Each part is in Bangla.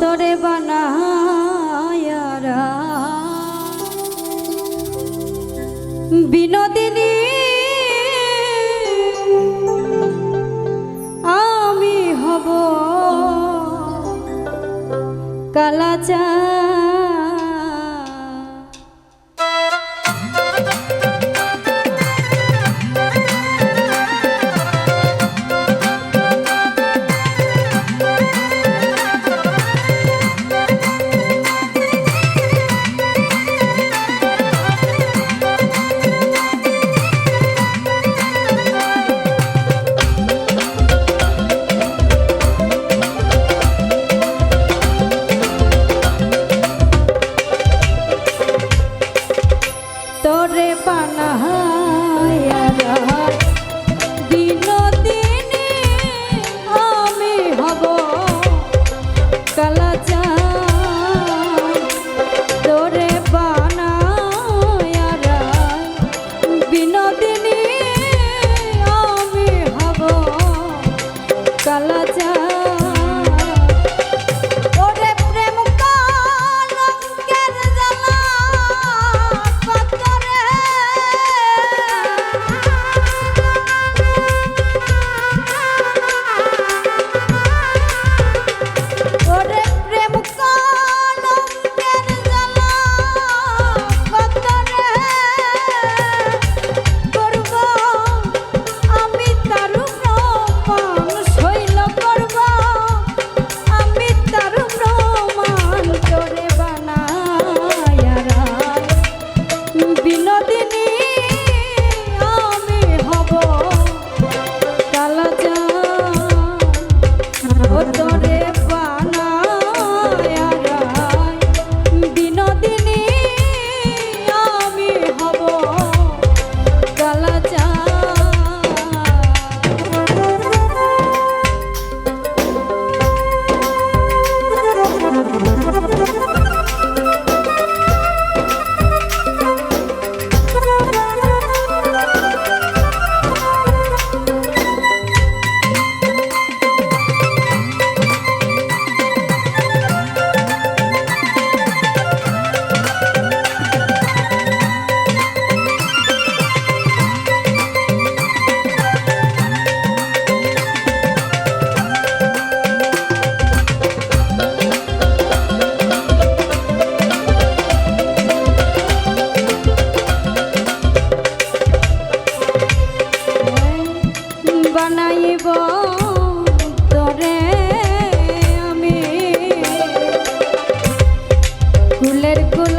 তোরে বানায়ারা বিনোদিনী আমি হব কালাচা குளர் குளர்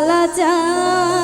জ্বালা যায়